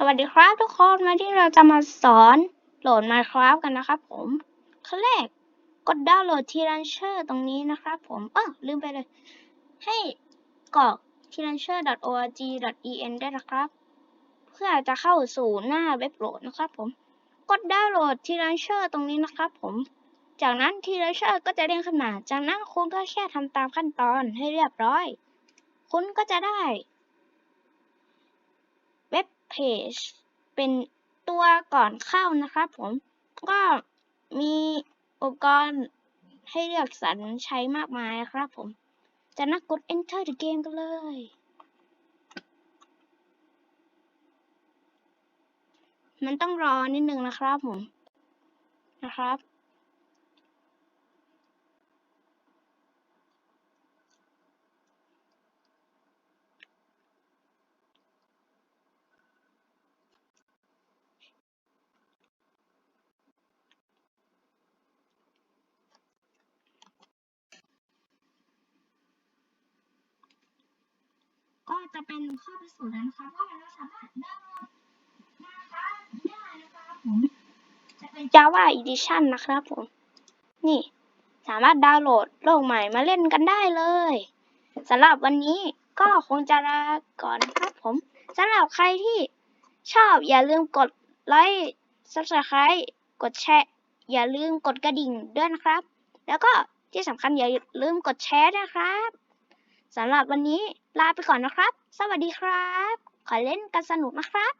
สวัสดีครับทุกคนวันที่เราจะมาสอนโหลด Minecraft กันนะครับผมขั้นแรกกดดาวน์โหลด t r a n c h e r ตรงนี้นะครับผมเออลืมไปเลย ให้กรอก t r a n c h e r org en ได้วยนะครับ เพื่อจะเข้าสู่หน้าเว็บโหลดนะครับผมกดดาวน์โหลด t r a n c h e r ตรงนี้นะครับผม จากนั้น t r a n c h e r ก็จะเด้งขึ้นมาจากนั้นคุณก็แค่ทำตามขั้นตอนให้เรียบร้อย คุณก็จะได้ เว็บเพจเป็นตัวก่อนเข้านะครับผมก็มีอุปกรณ์ให้เลือกสรรใช้มากมายครับผมจากนั้นกด enter the game กันเลย มันต้องรอนิดนึงนะครับผม นะครับ จะเป็นข้อพิสูจน์นะครับว่าเราสามารถดาวน์โหลดนะครับได้นะครับผมจะเป็น Java Edition นะครับผม นี่สามารถดาวน์โหลดโลกใหม่มาเล่นกันได้เลยสำหรับวันนี้ก็คงจะลาก่อนครับผมสำหรับใครที่ชอบอย่าลืมกดไลค์ Subscribe กดแชร์อย่าลืมกดกระดิ่งด้วยนะครับ แล้วก็ที่สำคัญอย่าลืมกดแชร์นะครับ สำหรับวันนี้ลาไปก่อนนะครับ สวัสดีครับ ขอเล่นกันสนุกนะครับ